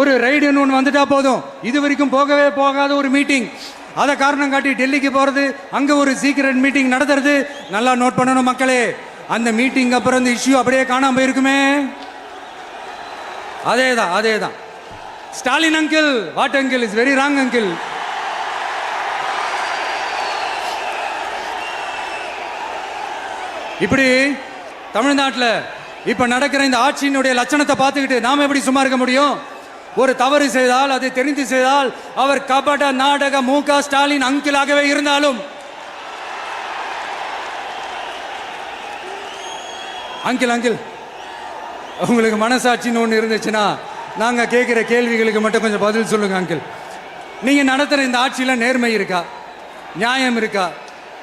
ஒரு ரைடுன்னு ஒன்று வந்துட்டா போதும். இது வரைக்கும் போகவே போகாத ஒரு மீட்டிங் அதை காரணம் காட்டி டெல்லிக்கு போகிறது அங்கே ஒரு சீக்கிரட் மீட்டிங் நடத்துறது நல்லா நோட் பண்ணணும் மக்களே. அந்த மீட்டிங் அப்புறம் இந்த இஷ்யூ அப்படியே காணாம போயிருக்குமே. அதே தான் அதே தான் Stalin uncle what uncle is very wrong uncle இப்படி தமிழ்நாட்டில் இப்போ நடக்கிற இந்த ஆட்சியினுடைய லட்சணத்தை பார்த்துக்கிட்டு நாம் எப்படி சும்மா இருக்க முடியும்? ஒரு தவறு செய்தால் அதை தெரிந்து செய்தால் அவர் கபட நாடக மு க ஸ்டாலின் அங்கிளாகவே இருந்தாலும் அங்கிள் அங்கிள் உங்களுக்கு மனசாட்சின்னு ஒன்று இருந்துச்சுன்னா நாங்கள் கேட்குற கேள்விகளுக்கு மட்டும் கொஞ்சம் பதில் சொல்லுங்க அங்கிள். நீங்கள் நடத்துகிற இந்த ஆட்சியில் நேர்மை இருக்கா? நியாயம் இருக்கா?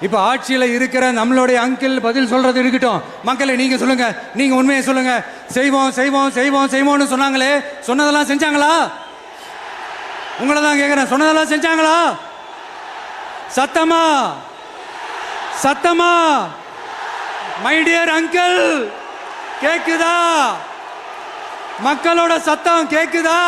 இப்போ ஆட்சியில் இருக்கிற நம்மளுடைய அங்கிள் பதில் சொல்றது இருக்கட்டும். மக்களை நீங்க சொல்லுங்க. நீங்க உண்மையை சொல்லுங்க. செய்வோம் செய்வோம் செய்வோம் செய்வோம்னு சொன்னாங்களே சொன்னதெல்லாம் செஞ்சாங்களா? உங்களை தான் கேட்குறேன் சொன்னதெல்லாம் செஞ்சாங்களா? சத்தமா? சத்தமா? மை டியர் அங்கிள் கேக்குதா? மக்களோட சத்தம் கேக்குதா?